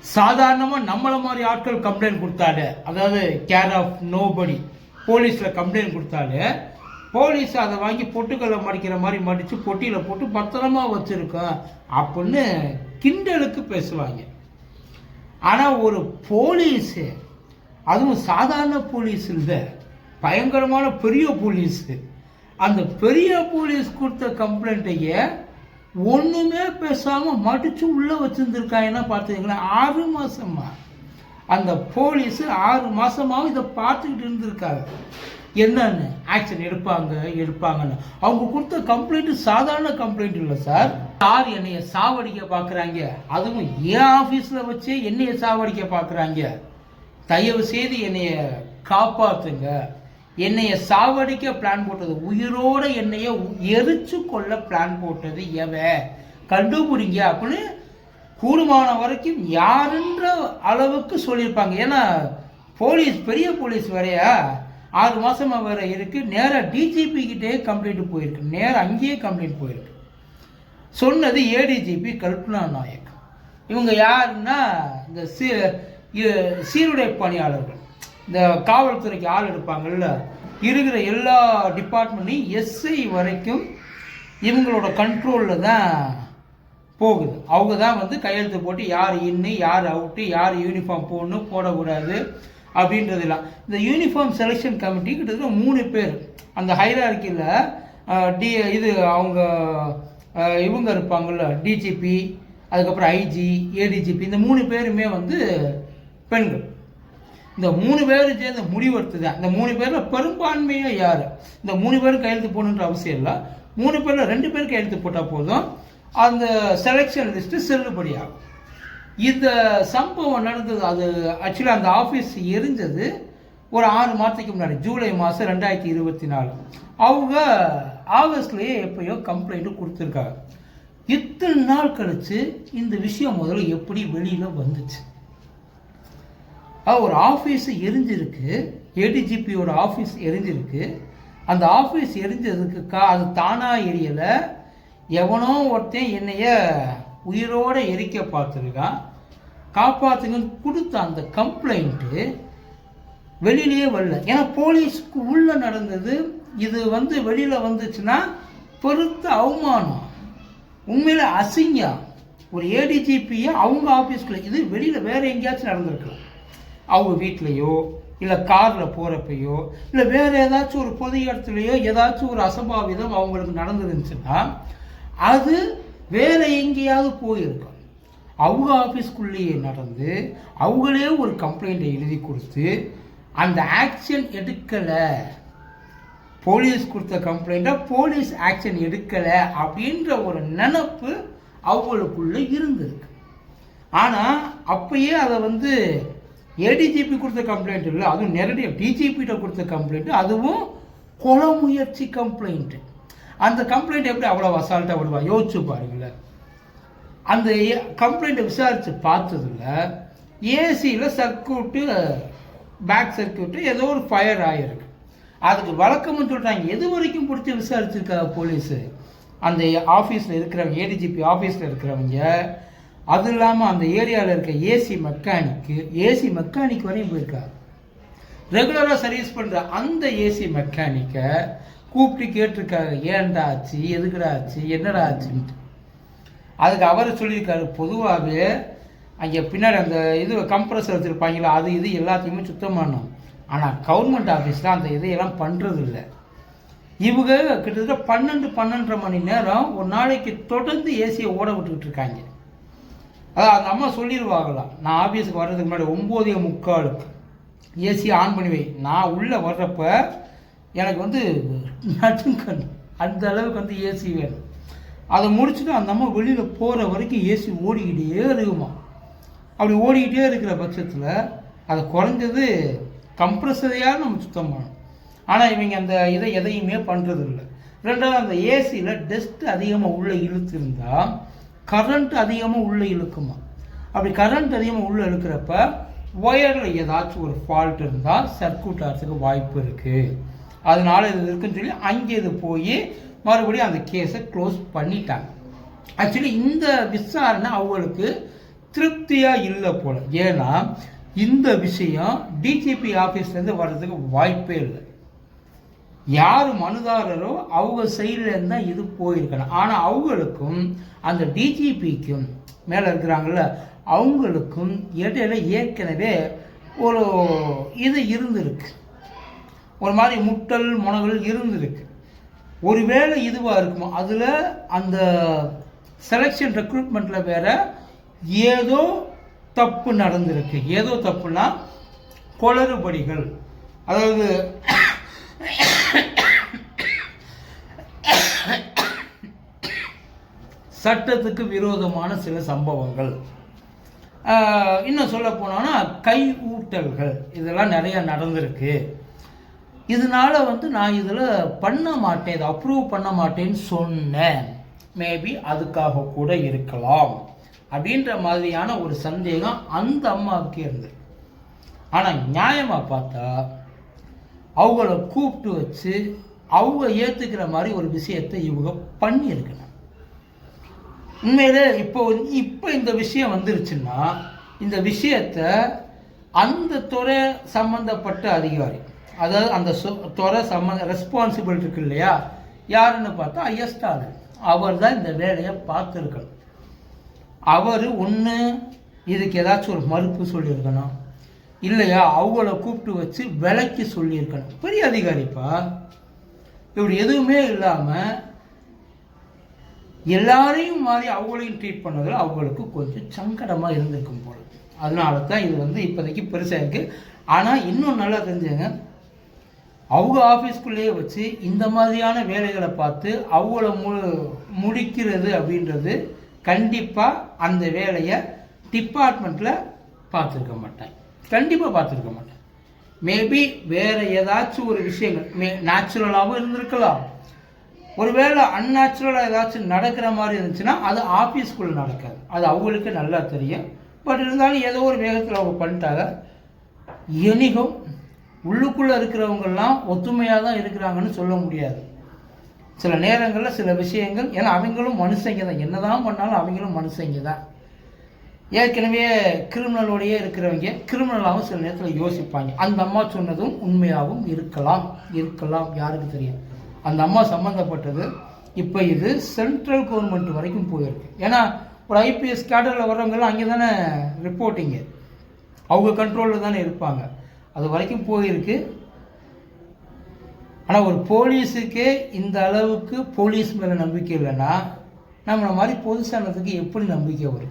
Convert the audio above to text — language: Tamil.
சாதாரணமாக நம்மளை மாதிரி ஆட்கள் கம்ப்ளைண்ட் கொடுத்தாலே அதாவது கேர் ஆஃப் நோபடி போலீஸில் கம்ப்ளைண்ட் கொடுத்தாலே போலீஸ் அதை வாங்கி பொட்டுக்களை மடிக்கிற மாதிரி மடித்து பொட்டியில் போட்டு பத்திரமா வச்சுருக்கோம் அப்படின்னு கிண்டலுக்கு பேசுவாங்க. ஆனால் ஒரு போலீஸு அதுவும் சாதாரண போலீஸ் இல்லை பயங்கரமான பெரிய போலீஸு. அந்த பெரிய போலீஸ் கொடுத்த கம்ப்ளைண்ட்டையே ஒன்றுமே பேசாமல் மடித்து உள்ளே வச்சுருந்துருக்காங்கன்னா பார்த்துங்களேன் ஆறு மாதமாக அந்த போலீஸு ஆறு மாதமாகவும் இதை பார்த்துக்கிட்டு இருந்திருக்காங்க என்னன்னு? ஆக்ஷன் எடுப்பாங்க எடுப்பாங்கன்னு. அவங்க கொடுத்த கம்ப்ளைண்ட் சாதாரண கம்ப்ளைண்ட் இல்லை சார். யார் என்னைய சாவடிக்க பார்க்குறாங்க? அதுவும் என் ஆஃபீஸில் வச்சே என்னைய சாவடிக்க பார்க்குறாங்க. தயவு செய்து என்னைய காப்பாற்றுங்க என்னைய சாவடிக்க பிளான் போட்டது. உயிரோட என்னைய எரிச்சு கொள்ள பிளான் போட்டது எவ? கண்டுபிடிங்க அப்படின்னு கூடுமான வரைக்கும் யாருன்ற அளவுக்கு சொல்லியிருப்பாங்க. ஏன்னா போலீஸ் பெரிய போலீஸ் வரையா ஆறு மாதமாக வேற இருக்கு. நேராக டிஜிபி கிட்டே கம்ப்ளைண்ட் போயிருக்கு. நேராக அங்கேயே கம்ப்ளைண்ட் போயிருக்கு. சொன்னது ஏடிஜிபி கல்பனா நாயக். இவங்க யாருன்னா இந்த சீ சீருடை பணியாளர்கள். இந்த காவல்துறைக்கு ஆள் எடுப்பாங்கல்ல இருக்கிற எல்லா டிபார்ட்மெண்ட்லையும் எஸ்ஐ வரைக்கும் இவங்களோட கண்ட்ரோலில் தான் போகுது. அவங்க தான் வந்து கையெழுத்து போட்டு யார் இன்னு யார் அவுட்டு யார் யூனிஃபார்ம் போடணும் போடக்கூடாது அப்படின்றதெல்லாம். இந்த யூனிஃபார்ம் செலெக்ஷன் கமிட்டி கிட்டத்தட்ட மூணு பேர். அந்த ஹைரார்க்கியில் டி இது அவங்க இவங்க இருப்பாங்கள்ல டிஜிபி அதுக்கப்புறம் ஐஜி ஏடிஜிபி இந்த மூணு பேருமே வந்து பெண்கள். இந்த மூணு பேர் சேர்ந்து முடிவெடுத்து தான் இந்த மூணு பேரில் பெரும்பான்மையாக யார்? இந்த மூணு பேரும் கையெழுத்து போடணுன்ற அவசியம் இல்லை. மூணு பேரில் ரெண்டு பேர் கையெழுத்து போட்டால் போதும். அந்த செலெக்ஷன் லிஸ்ட்டு செல்லுபடியாகும். இந்த சம்பவம் நடந்தது அது ஆக்சுவலாக அந்த ஆஃபீஸ் எரிஞ்சது ஒரு ஆறு மாதத்துக்கு முன்னாடி ஜூலை மாதம் ரெண்டாயிரத்தி இருபத்தி நாலு. அவங்க ஆகஸ்ட்லேயே எப்பயோ கம்ப்ளைண்ட்டு கொடுத்துருக்காங்க. இத்தனை நாள் கழித்து இந்த விஷயம் முதல்ல எப்படி வெளியில் வந்துச்சு? ஒரு ஆஃபீஸ் எரிஞ்சிருக்கு. ஏடிஜிபியோட ஆஃபீஸ் எரிஞ்சிருக்கு. அந்த ஆஃபீஸ் எரிஞ்சதுக்கு கா அது தானாக எரியலை. எவனோ ஒருத்தன் என்னைய உயிரோட எரிக்க பார்த்துருக்கான். காப்பாற்றுங்கன்னு கொடுத்த அந்த கம்ப்ளைண்ட்டு வெளியிலேயே வரல. ஏன்னா போலீஸ்க்கு உள்ளே நடந்தது இது வந்து வெளியில் வந்துச்சுன்னா பெருத்த அவமானம். உண்மையில் அசிங்கம். ஒரு ஏடிஜிபியை அவங்க ஆஃபீஸ்க்குள்ளே இது வெளியில் வேறு எங்கேயாச்சும் நடந்திருக்கலாம். அவங்க வீட்லேயோ இல்லை காரில் போகிறப்பையோ இல்லை வேறு ஏதாச்சும் ஒரு பொது இடத்துலையோ ஏதாச்சும் ஒரு அசம்பாவிதம் அவங்களுக்கு நடந்துருந்துச்சுன்னா அது வேற எங்கேயாவது போயிருக்கும். அவங்க ஆஃபீஸ்க்குள்ளேயே நடந்து அவங்களே ஒரு கம்ப்ளைண்ட்டை எழுதி கொடுத்து அந்த ஆக்ஷன் எடுக்கலை. போலீஸ் கொடுத்த கம்ப்ளைண்ட்டை போலீஸ் ஆக்ஷன் எடுக்கலை அப்படின்ற ஒரு நினப்பு அவங்களுக்குள்ளே இருந்திருக்கு. ஆனால் அப்பயே அதை வந்து ஏடிஜிபி கொடுத்த கம்ப்ளைண்ட் இல்லை அதுவும் நேரடியாக டிஜிபிகிட்ட கொடுத்த கம்ப்ளைண்ட் அதுவும் கொலை முயற்சி கம்ப்ளைண்ட்டு அந்த கம்ப்ளைண்ட் எப்படி அவ்வளோ அசால்ட்டாக விடுவா? யோசிச்சு பாருங்களேன். அந்த கம்ப்ளைண்ட்டை விசாரித்து பார்த்ததுல ஏசியில் சர்க்கியூட்டு பேக் சர்க்கியூட்டு ஏதோ ஒரு ஃபயர் ஆகிருக்கு அதுக்கு வழக்கம்னு சொல்கிறாங்க எது வரைக்கும் பிடிச்சி விசாரிச்சிருக்காங்க போலீஸு? அந்த ஆஃபீஸில் இருக்கிறவங்க ஏடிஜிபி ஆஃபீஸில் இருக்கிறவங்க அது இல்லாமல் அந்த ஏரியாவில் இருக்க ஏசி மெக்கானிக்கு ஏசி மெக்கானிக் வரையும் போயிருக்காரு. ரெகுலராக சர்வீஸ் பண்ணுற அந்த ஏசி மெக்கானிக்கை கூப்பிட்டு கேட்டிருக்காங்க ஏன்டா ஆச்சு? எதுக்குடா ஆச்சு? என்னடா ஆச்சுன்ட்டு. அதுக்கு அவர் சொல்லியிருக்காரு பொதுவாகவே அங்கே பின்னாடி அந்த இது கம்ப்ரஸர் வச்சுருப்பாங்களா அது இது எல்லாத்தையுமே சுத்தம் பண்ணும். ஆனால் கவர்மெண்ட் ஆஃபீஸில் அந்த இதையெல்லாம் பண்ணுறது இல்லை இவங்க கிட்டத்தட்ட பன்னெண்டு பன்னெண்டரை மணி நேரம் ஒரு நாளைக்கு தொடர்ந்து ஏசியை ஓட விட்டுக்கிட்டு இருக்காங்க. அதான் அந்த அம்மா சொல்லிடுவாங்களாம் நான் ஆஃபீஸுக்கு வர்றதுக்கு முன்னாடி ஒம்போதே முக்காலுக்கு ஏசி ஆன் பண்ணுவேன். நான் உள்ளே வர்றப்ப எனக்கு வந்து நடுங்கண் அந்த அளவுக்கு வந்து ஏசி வேணும். அதை முடிச்சுட்டு அந்த அம்மா வெளியில் போகிற வரைக்கும் ஏசி ஓடிக்கிட்டே இருக்குமா. அப்படி ஓடிக்கிட்டே இருக்கிற பட்சத்தில் அதை குறைஞ்சது கம்ப்ரஸரையாக நம்ம சுத்தம் பண்ணணும். ஆனால் இவங்க அந்த இதை எதையுமே பண்ணுறதில்ல ரெண்டாவது அந்த ஏசியில் டஸ்ட் அதிகமாக உள்ளே இழுத்துருந்தால் கரண்ட் அதிகமாக உள்ளே இழுக்குமா? அப்படி கரண்ட் அதிகமாக உள்ளே இழுக்கிறப்ப ஒயரில் ஏதாச்சும் ஒரு ஃபால்ட் இருந்தால் சர்க்யூட் ஆகிறதுக்கு வாய்ப்பு இருக்குது அதனால இது இருக்குன்னு சொல்லி அங்கே இது போய் மறுபடியும் அந்த கேஸை க்ளோஸ் பண்ணிட்டாங்க. ஆக்சுவலி இந்த விசாரணை அவங்களுக்கு திருப்தியாக இல்லை போல. ஏன்னா இந்த விஷயம் டிஜிபி ஆஃபீஸ்லேருந்து வர்றதுக்கு வாய்ப்பே இல்லை. யார் மனுதாரரோ அவங்க சைடில் தான் இது போயிருக்கணும். ஆனால் அவங்களுக்கும் அந்த டிஜிபிக்கும் மேலே இருக்கிறாங்கல்ல அவங்களுக்கும் இடையில ஏற்கனவே ஒரு இது இருந்திருக்கு. ஒரு மாதிரி முட்டல் முனகள் இருந்திருக்கு. ஒருவேளை இதுவாக இருக்குமோ அதில் அந்த செலெக்ஷன் ரெக்ரூட்மெண்ட்டில் வேற ஏதோ தப்பு நடந்திருக்கு. ஏதோ தப்புனா குளறுபடிகள். அதாவது சட்டத்துக்கு விரோதமான சில சம்பவங்கள். இன்னும் சொல்ல போனோம்னா கை ஊட்டல்கள். இதெல்லாம் நிறைய நடந்திருக்கு. இதனால வந்து நான் இதில் பண்ண மாட்டேன் இதை அப்ரூவ் பண்ண மாட்டேன்னு சொன்னேன். மேபி அதுக்காக கூட இருக்கலாம். அப்படின்ற மாதிரியான ஒரு சந்தேகம் அந்த அம்மாவுக்கு இருந்தது. ஆனால் நியாயமாக பார்த்தா அவங்கள கூப்பிட்டு வச்சு அவங்க ஏற்றுக்கிற மாதிரி ஒரு விஷயத்தை இவங்க பண்ணியிருக்கணும் உண்மையிலே இப்போ வந்து- இப்போ இந்த விஷயம் வந்துருச்சுன்னா இந்த விஷயத்த அந்த துறை சம்பந்தப்பட்ட அதிகாரி அதாவது அந்த துறை சம்மந்த ரெஸ்பான்சிபிள் இருக்கு இல்லையா? யாருன்னு பார்த்தா ஐஎஸ்டால் அவர் தான் இந்த வேலையை பார்த்துருக்கணும். அவர் ஒன்று இதுக்கு ஏதாச்சும் ஒரு மறுப்பு சொல்லியிருக்கணும். இல்லையா? அவங்கள கூப்பிட்டு வச்சு விலைக்கு சொல்லியிருக்கணும். பெரிய அதிகாரிப்பா. இப்படி எதுவுமே இல்லாமல் எல்லாரையும் மாறி அவங்களையும் ட்ரீட் பண்ணதில் அவங்களுக்கு கொஞ்சம் சங்கடமாக இருந்திருக்கும் போல. அதனால தான் இது வந்து இப்போதைக்கு பெருசாக இருக்குது ஆனால் இன்னும் நல்லா தெரிஞ்சுங்க. அவங்க ஆஃபீஸ்க்குள்ளேயே வச்சு இந்த மாதிரியான வேலைகளை பார்த்து அவங்கள மு முடிக்கிறது அப்படின்றது கண்டிப்பாக அந்த வேலையை டிபார்ட்மெண்ட்டில் பார்த்துருக்க மாட்டேன் கண்டிப்பாக பார்த்துருக்க மாட்டேன் மேபி வேறு ஏதாச்சும் ஒரு விஷயங்கள் மே நேச்சுரலாகவும் இருந்திருக்கலாம். ஒருவேளை அன்நேச்சுரலாக ஏதாச்சும் நடக்கிற மாதிரி இருந்துச்சுன்னா அது ஆஃபீஸ்க்குள்ளே நடக்காது. அது அவங்களுக்கு நல்லா தெரியும். பட் இருந்தாலும் ஏதோ ஒரு வேகத்தில் அவங்க பண்ணிட்டாங்க. எனிகும் உள்ளுக்குள்ளே இருக்கிறவங்கெல்லாம் ஒத்துமையாக தான் இருக்கிறாங்கன்னு சொல்ல முடியாது. சில நேரங்களில் சில விஷயங்கள் ஏன்னா அவங்களும் மனுஷங்க தான். என்னதான் பண்ணாலும் அவங்களும் மனுஷங்க தான். ஏற்கனவே கிரிமினலோடையே இருக்கிறவங்க கிரிமினலாகவும் சில நேரத்தில் யோசிப்பாங்க. அந்த அம்மா சொன்னதும் உண்மையாகவும் இருக்கலாம். இருக்கலாம். யாருக்கு தெரியும்? அந்த அம்மா சம்மந்தப்பட்டது இப்போ இது சென்ட்ரல் கவர்மெண்ட் வரைக்கும் போயிருக்கு. ஏன்னா ஒரு ஐபிஎஸ் கேடரில் வர்றவங்கெல்லாம் அங்கே தானே ரிப்போர்ட்டிங்கு அவங்க கண்ட்ரோலில் தானே இருப்பாங்க. அது வரைக்கும் போயிருக்கு. ஆனால் ஒரு போலீஸுக்கே இந்த அளவுக்கு போலீஸ் மேலே நம்பிக்கை இல்லைன்னா நம்மளை மாதிரி பொது சனத்துக்கு எப்படி நம்பிக்கை வரும்?